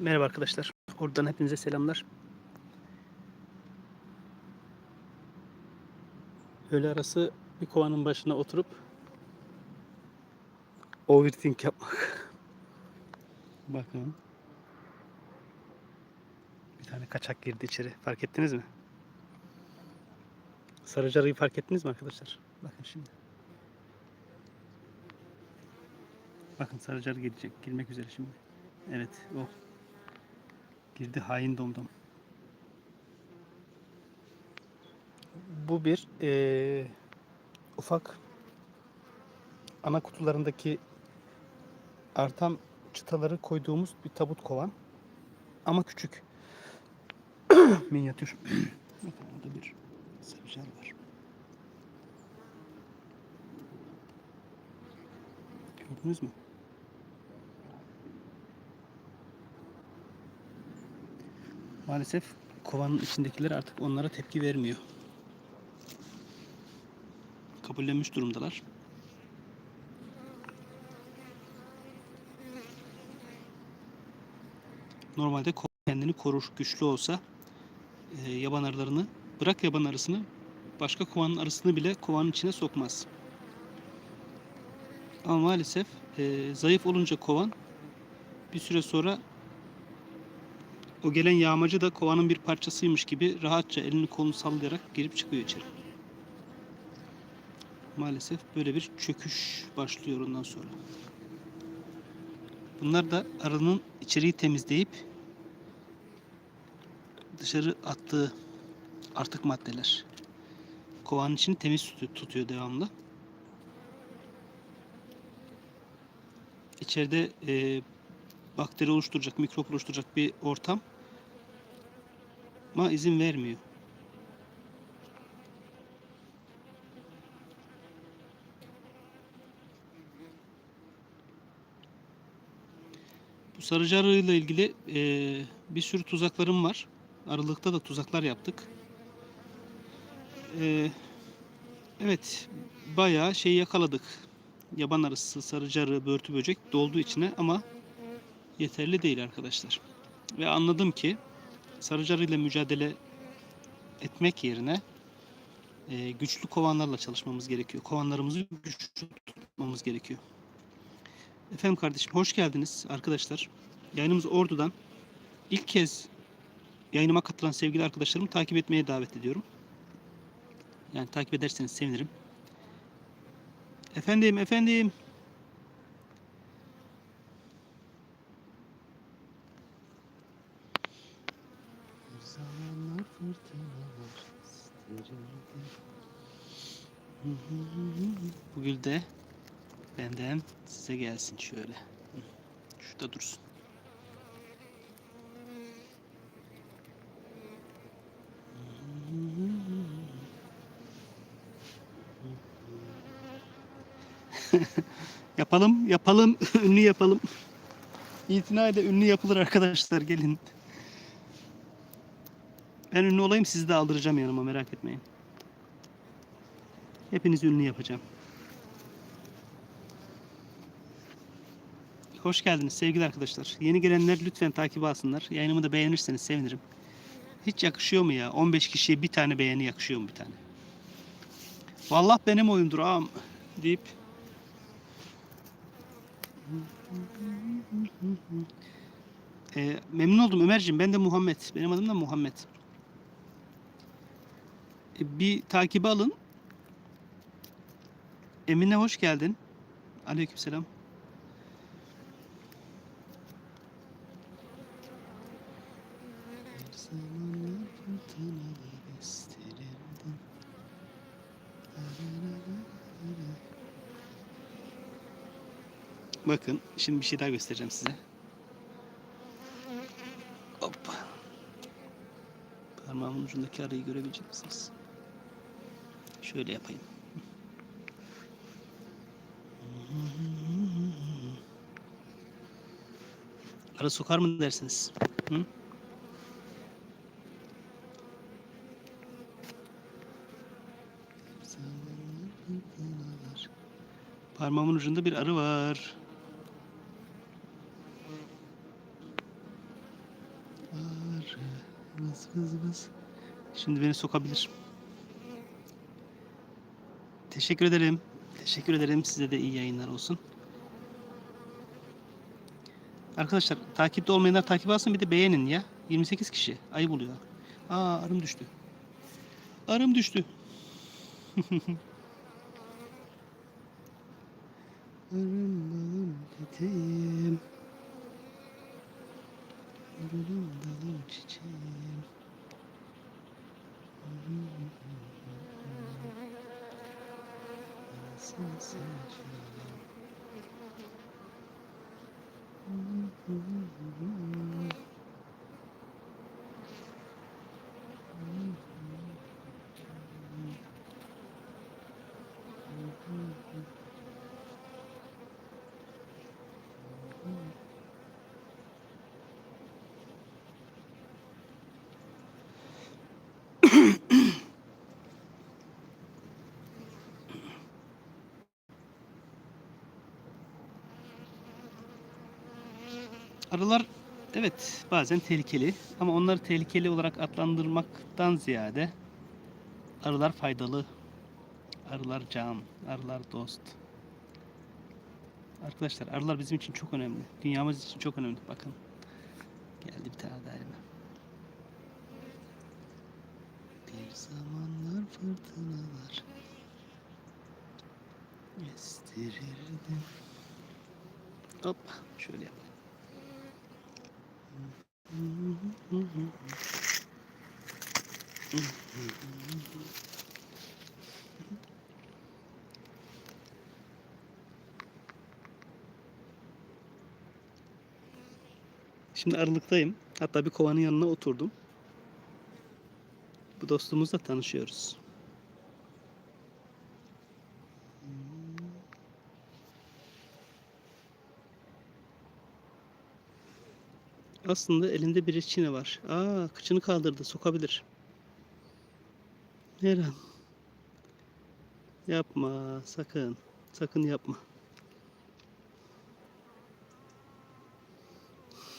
Merhaba arkadaşlar. Oradan hepinize selamlar. Öğle arası bir kovanın başına oturup overthink yapmak. Bakın. Bir tane kaçak girdi içeri. Fark ettiniz mi? Sarıcarıyı fark ettiniz mi arkadaşlar? Bakın şimdi. Bakın sarıcarı gelecek. Girmek üzere şimdi. Evet o. Girdi hain domdom. Bu bir eee, ufak ana kutularındaki artan çıtaları koyduğumuz bir tabut kovan. Ama küçük. Minyatür. Bakın orada bir sarıcal var. Gördünüz mü? Maalesef kovanın içindekiler artık onlara tepki vermiyor. Kabullenmiş durumdalar. Normalde kendini korur, güçlü olsa e, yaban arılarını, bırak yaban arısını, başka kovanın arısını bile kovanın içine sokmaz. Ama maalesef e, zayıf olunca kovan bir süre sonra o gelen yağmacı da kovanın bir parçasıymış gibi rahatça elini kolunu sallayarak girip çıkıyor içeri. Maalesef böyle bir çöküş başlıyor ondan sonra. Bunlar da arının içeriği temizleyip dışarı attığı artık maddeler. Kovanın içini temiz tutuyor, devamlı. İçeride e, bakteri oluşturacak, mikrop oluşturacak bir ortam ama izin vermiyor. Bu sarıcı arıyla ilgili eee, bir sürü tuzaklarım var. Aralıkta da tuzaklar yaptık. Eee, evet, bayağı şey yakaladık. Yaban arısı, sarıcı arı, börtü böcek doldu içine ama yeterli değil arkadaşlar. Ve anladım ki sarıcı arı ile mücadele etmek yerine eee, güçlü kovanlarla çalışmamız gerekiyor. Kovanlarımızı güçlü tutmamız gerekiyor. Efendim kardeşim hoş geldiniz arkadaşlar. Yayınımız Ordu'dan. İlk kez yayınıma katılan sevgili arkadaşlarımı takip etmeye davet ediyorum. Yani takip ederseniz sevinirim. Efendim efendim. Zamanlar fırtınalar Bu gül de benden size gelsin şöyle. Şurada dursun. yapalım, yapalım, ünlü yapalım. İtina ile ünlü yapılır arkadaşlar gelin. Ben ünlü olayım sizi de aldıracağım yanıma merak etmeyin. Hepinizi ünlü yapacağım. Hoş geldiniz sevgili arkadaşlar. Yeni gelenler lütfen takip alsınlar. Yayınımı da beğenirseniz sevinirim. Hiç yakışıyor mu ya? 15 kişiye bir tane beğeni yakışıyor mu bir tane? Vallahi benim oyundur ağam deyip Ee, memnun oldum Ömerciğim. Ben de Muhammed. Benim adım da Muhammed. Bir takibi alın. Emine hoş geldin. Aleykümselam. Bakın şimdi bir şey daha göstereceğim size. Hoppa. Parmağımın ucundaki arayı görebilecek misiniz? Şöyle yapayım. Ara sokar mı dersiniz? Hı? Parmağımın ucunda bir arı var. Arı, vız vız vız. Şimdi beni sokabilir. Teşekkür ederim. Teşekkür ederim. Size de iyi yayınlar olsun. Arkadaşlar takipte olmayanlar takip alsın bir de beğenin ya. 28 kişi. Ayıp oluyor. Aa arım düştü. Arım düştü. Arım balım peteğim. Gülüm dalım çiçeğim. Mm-hmm. Arılar evet bazen tehlikeli ama onları tehlikeli olarak adlandırmaktan ziyade arılar faydalı. Arılar can, arılar dost. Arkadaşlar arılar bizim için çok önemli. Dünyamız için çok önemli. Bakın. Geldi bir tane daha. Bir zamanlar fırtınalar estirirdim. Hop şöyle yap. Şimdi arılıktayım. Hatta bir kovanın yanına oturdum. Bu dostumuzla tanışıyoruz. Aslında elinde bir reçine var. Aa, kıçını kaldırdı. Sokabilir. Eren. Yapma. Sakın. Sakın yapma.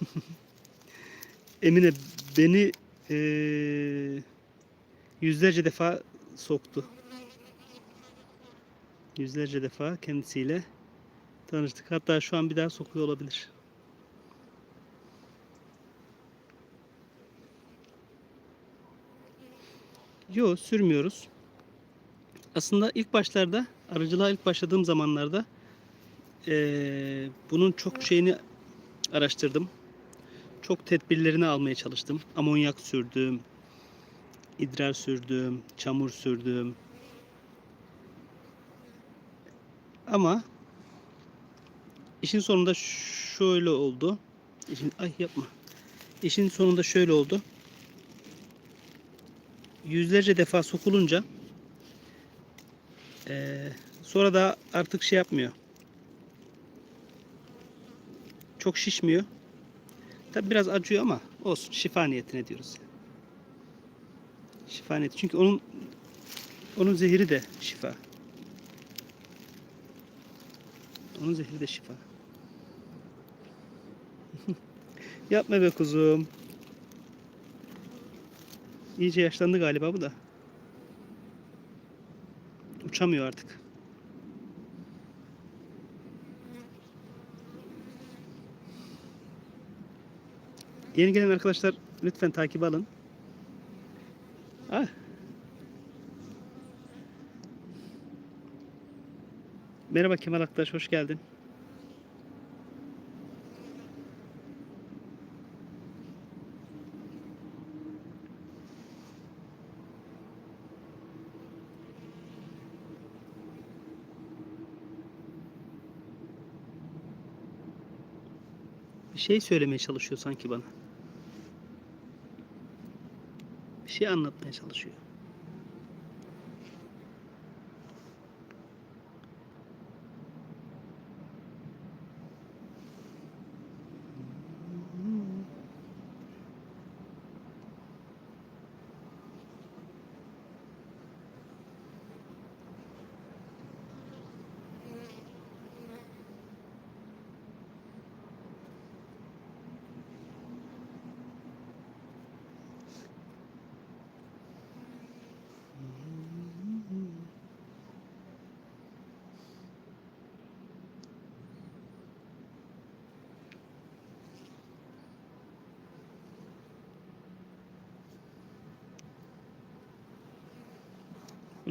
Emine beni eee, yüzlerce defa soktu. Yüzlerce defa kendisiyle tanıştık. Hatta şu an bir daha sokuyor olabilir. Yok sürmüyoruz. Aslında ilk başlarda arıcılığa ilk başladığım zamanlarda eee, bunun çok şeyini araştırdım. Çok tedbirlerini almaya çalıştım. Amonyak sürdüm, idrar sürdüm, çamur sürdüm. Ama işin sonunda şöyle oldu. İşin, ay yapma. İşin sonunda şöyle oldu yüzlerce defa sokulunca eee, sonra da artık şey yapmıyor. Çok şişmiyor. Tabi biraz acıyor ama olsun. Şifa niyetine diyoruz. Şifa niyeti. Çünkü onun onun zehri de şifa. Onun zehri de şifa. Yapma be kuzum. İyice yaşlandı galiba bu da. Uçamıyor artık. Yeni gelen arkadaşlar lütfen takip alın. Ah. Merhaba Kemal Aktaş, hoş geldin. Bir şey söylemeye çalışıyor sanki bana. Bir şey anlatmaya çalışıyor.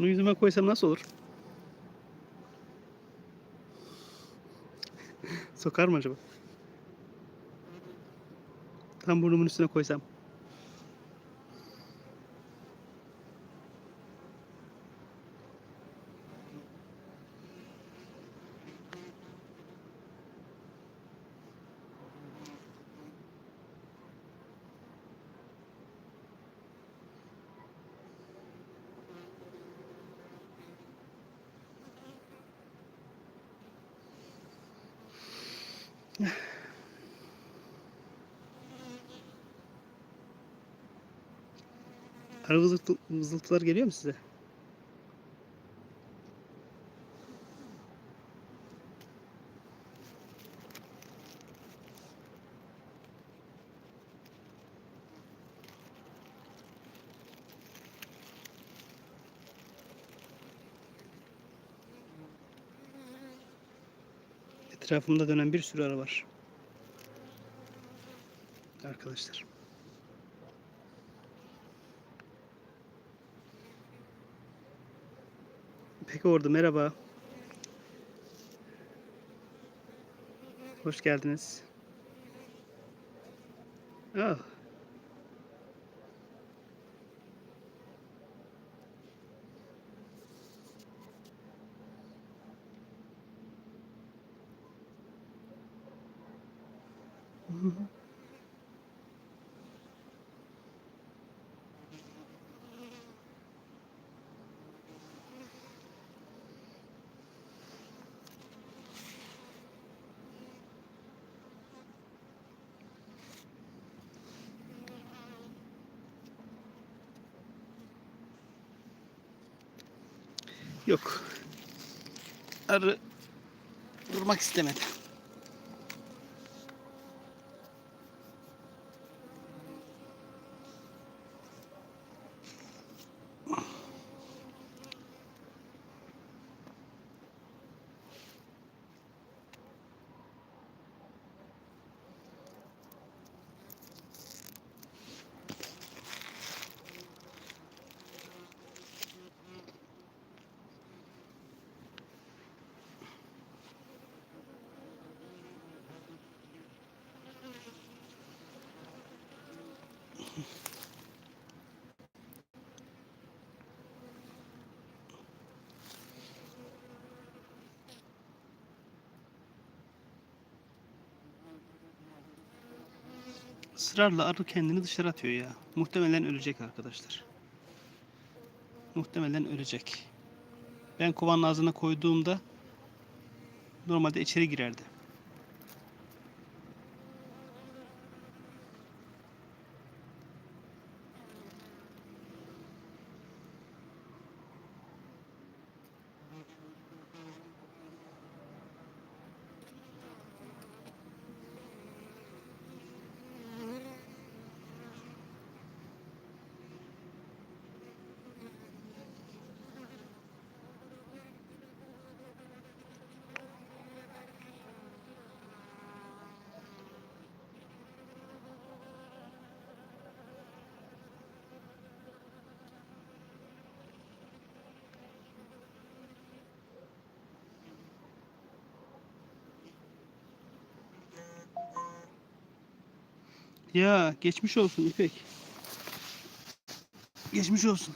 Bunu yüzüme koysam nasıl olur? Sokar mı acaba? Tam burnumun üstüne koysam. Arı vızıltı, vızıltılar geliyor mu size? Etrafımda dönen bir sürü arı var. Arkadaşlar. Peki orada merhaba. Hoş geldiniz. Ah. Yok. Arı durmak istemedi. Israrla arı kendini dışarı atıyor ya. Muhtemelen ölecek arkadaşlar. Muhtemelen ölecek. Ben kovanın ağzına koyduğumda normalde içeri girerdi. Ya geçmiş olsun İpek. Geçmiş olsun.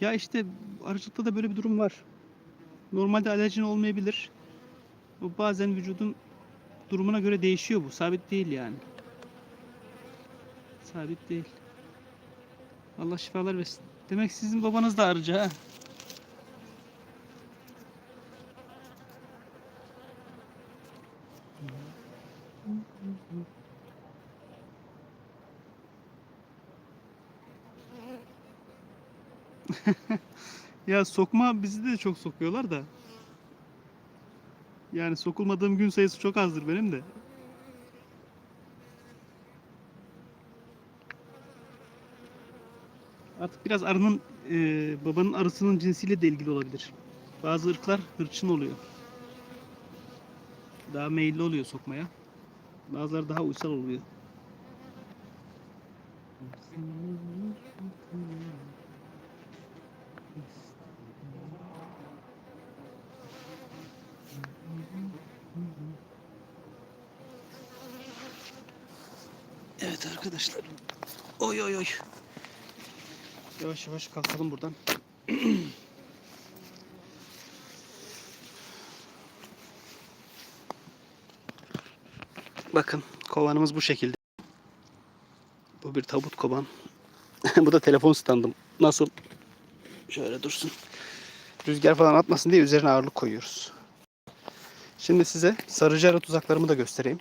Ya işte arıcılıkta da böyle bir durum var. Normalde alerjin olmayabilir. Bu bazen vücudun durumuna göre değişiyor bu. Sabit değil yani. Sabit değil. Allah şifalar versin. Demek sizin babanız da arıcı ha. Ya sokma bizi de çok sokuyorlar da. Yani sokulmadığım gün sayısı çok azdır benim de. Artık biraz arının e, babanın arısının cinsiyle de ilgili olabilir. Bazı ırklar hırçın oluyor. Daha meyilli oluyor sokmaya. Bazıları daha uysal oluyor. Evet arkadaşlar. Oy oy oy. Yavaş yavaş kalkalım buradan. Bakın kovanımız bu şekilde. Bu bir tabut kovan. bu da telefon standım. Nasıl? Şöyle dursun. Rüzgar falan atmasın diye üzerine ağırlık koyuyoruz. Şimdi size sarıcı ara tuzaklarımı da göstereyim.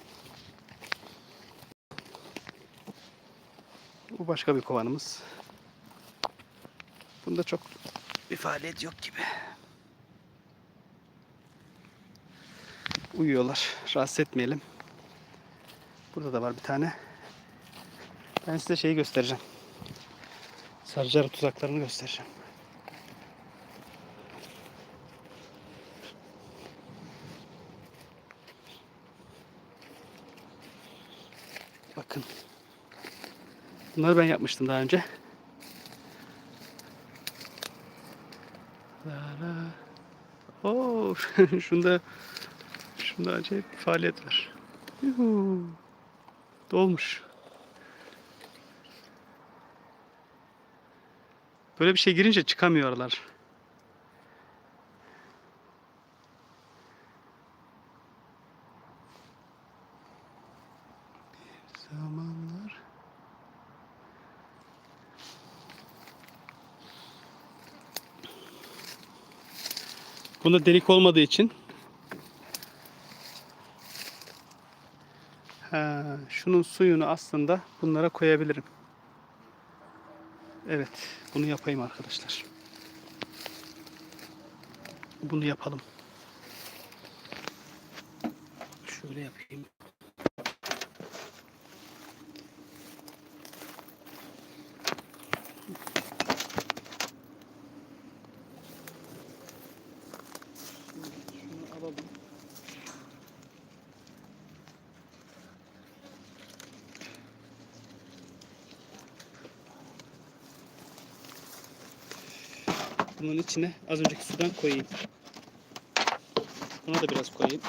Başka bir kovanımız. Bunda çok bir faaliyet yok gibi. Uyuyorlar. Rahatsız etmeyelim. Burada da var bir tane. Ben size şeyi göstereceğim. Sarıcı tuzaklarını göstereceğim. Bakın. Bunları ben yapmıştım daha önce. Oo, şunda şunda acayip bir faaliyet var. Yuhu. Dolmuş. Böyle bir şey girince çıkamıyor Bunda delik olmadığı için ha, şunun suyunu aslında bunlara koyabilirim. Evet, bunu yapayım arkadaşlar. Bunu yapalım. Şöyle yapayım. Bunun içine az önceki sudan koyayım. Buna da biraz koyayım.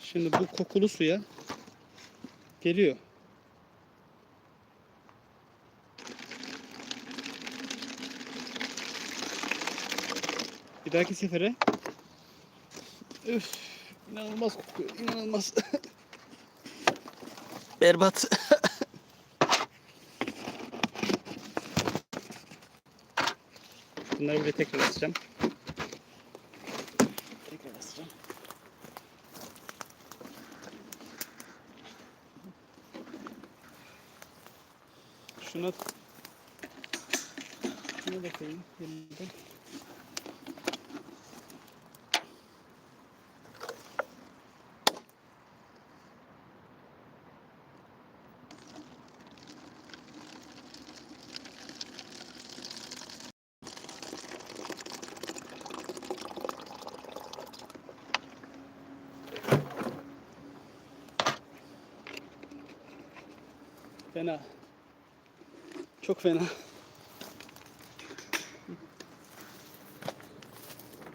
Şimdi bu kokulu suya geliyor. Bir dahaki sefere Üf, inanılmaz kokuyor, inanılmaz. Berbat. Bunları bir tekrar asacağım. Tekrar asacağım. Şuna şuna da koyayım yeniden. Fena. Çok fena.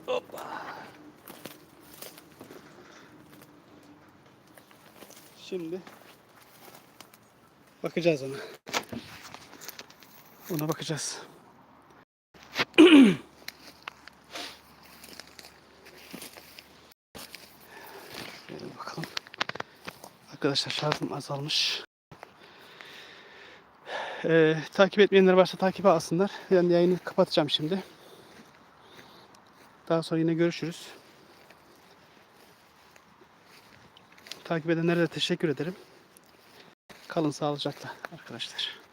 Hoppa. Şimdi bakacağız ona. Ona bakacağız. Bakalım. Arkadaşlar şarjım azalmış. Ee, takip etmeyenler varsa takibe alsınlar. Ben yayını kapatacağım şimdi. Daha sonra yine görüşürüz. Takip edenlere de teşekkür ederim. Kalın sağlıcakla arkadaşlar.